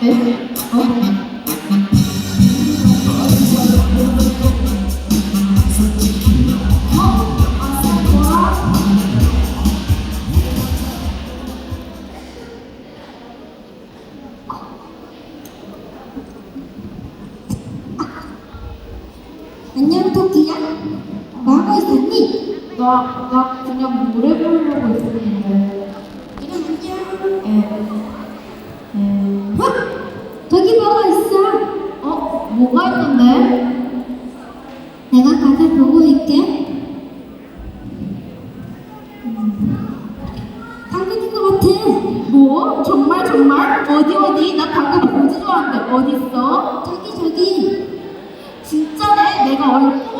안녕 토끼야. 뭐 하고 있었니? 나, 나 그냥 노래 부르려고 있었는데. 이름 안녕. 어? 저기 뭐가 있어? 어? 뭐가 있는데? 내가 가서 보고 있게. 당근인 것 같아. 뭐? 정말 정말? 어디 어디? 나 방금 보지도 않는데 어딨어? 저기 저기. 진짜네? 내가 얼른